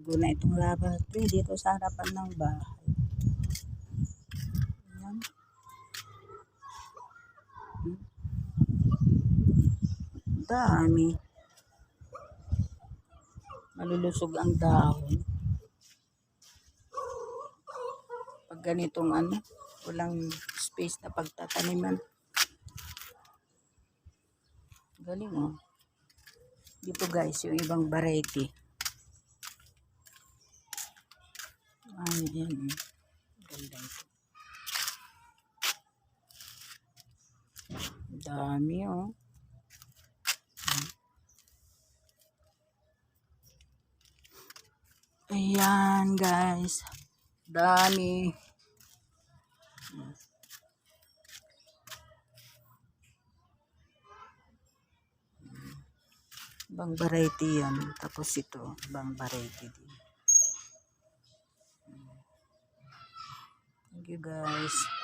Tago na itong rubber tree dito sa harapan ng bahay. Ayan. Hmm. Dami. Malulusog ang dahon. Pag ganitong ano, walang space na pagtataniman. Galing oh. Dito guys, yung ibang variety. Ano yan. Ganda ito. Dami oh. Ayan guys. Dami. Ibang variety yan. Tapos ito, ibang variety din. You guys.